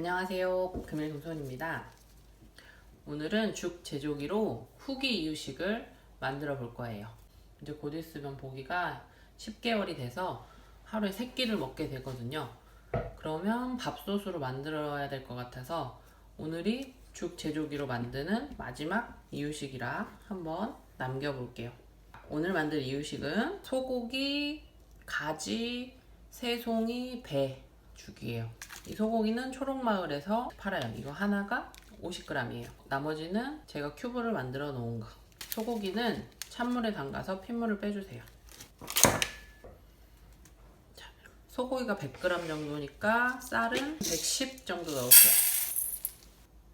안녕하세요. 금일동선입니다. 오늘은 죽 제조기로 후기 이유식을 만들어 볼 거예요. 이제 곧 있으면 보기가 10개월이 돼서 하루에 3끼를 먹게 되거든요. 그러면 밥솥으로 만들어야 될 것 같아서 오늘이 죽 제조기로 만드는 마지막 이유식이라 한번 남겨볼게요. 오늘 만들 이유식은 소고기, 가지, 새송이, 배 죽이에요. 이 소고기는 초록마을에서 팔아요. 이거 하나가 50g이에요. 나머지는 제가 큐브를 만들어 놓은 거. 소고기는 찬물에 담가서 핏물을 빼주세요. 자, 소고기가 100g 정도니까 쌀은 110 정도 넣을게요.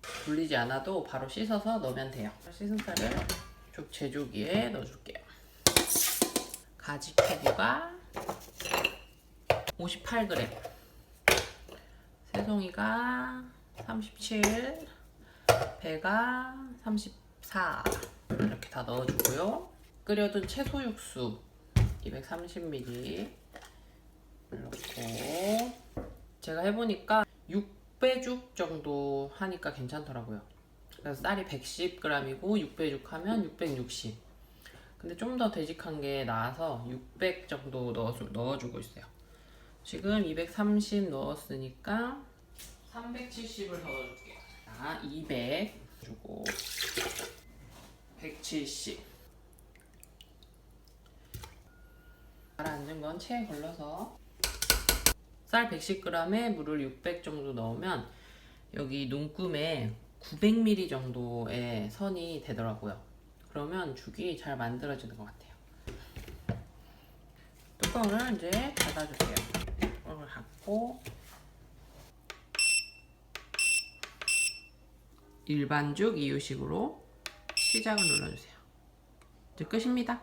불리지 않아도 바로 씻어서 넣으면 돼요. 씻은 쌀을 쭉 제조기에 넣어줄게요. 가지 큐브가 58g. 새송이가 37, 배가 34 이렇게 다 넣어주고요. 끓여둔 채소 육수 230ml 넣고 제가 해보니까 6배죽 정도 하니까 괜찮더라고요. 그래서 쌀이 110g이고 6배죽 하면 660. 근데 좀 더 되직한 게 나아서 600 정도 넣어주, 넣어주고 있어요. 지금 230 넣었으니까 370을 더 넣어줄게요. 자, 200 주고 170 가라앉은 건 체에 걸러서 쌀 110g에 물을 600 정도 넣으면 여기 눈금에 900ml 정도의 선이 되더라고요. 그러면 죽이 잘 만들어지는 것 같아요. 뚜껑을 이제 닫아주세요. 뚜껑을 닫고 일반죽 이유식으로 시작을 눌러주세요. 이제 끝입니다.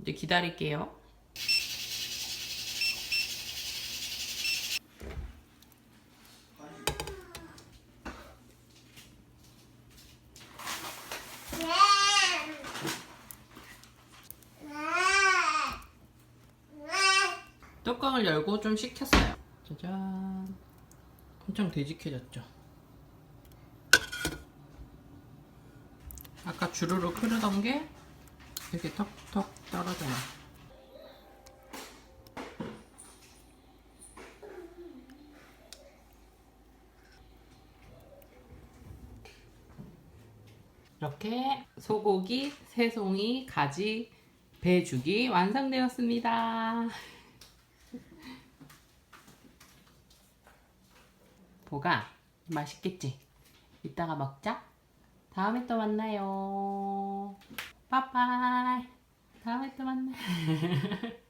이제 기다릴게요. 뚜껑을 열고 좀 식혔어요. 짜잔. 엄청 되직해졌죠. 아까 주르륵 흐르던 게 이렇게 턱턱 떨어져요. 이렇게 소고기, 새송이, 가지, 배죽이 완성되었습니다. 보가 맛있겠지? 이따가 먹자. 다음에 또 만나요. 빠빠이. 다음에 또 만나요.